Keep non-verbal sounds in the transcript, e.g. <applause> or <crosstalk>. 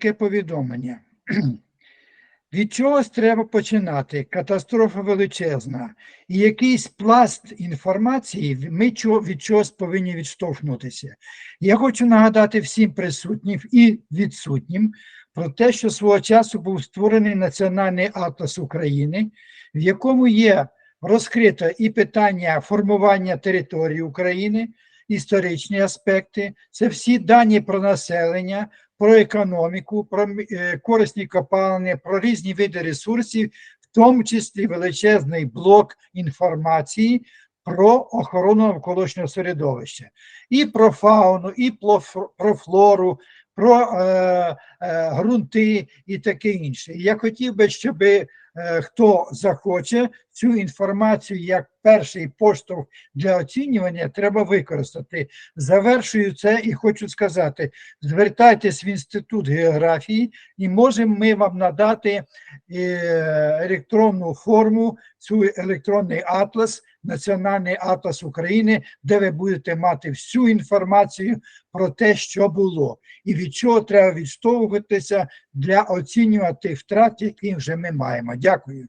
таке повідомлення. <clears throat> Від чогось треба починати. Катастрофа величезна. І якийсь пласт інформації ми від чогось повинні відштовхнутися. Я хочу нагадати всім присутнім і відсутнім про те, що свого часу був створений Національний атлас України, в якому є розкрито і питання формування території України, історичні аспекти, це всі дані про населення, про економіку, про е, корисні копалини, про різні види ресурсів, в тому числі величезний блок інформації про охорону навколишнього середовища, і про фауну, і про флору, про е, е, ґрунти і таке інше. Я хотів би, щоб хто захоче цю інформацію як перший поштовх для оцінювання, треба використати. Завершую це і хочу сказати: звертайтесь в інститут географії, і можемо ми вам надати е, електронну форму, цю електронний атлас, Національний атлас України, де ви будете мати всю інформацію про те, що було, і від чого треба відштовхуватися для оцінювати втрат, які вже ми маємо. Дякую.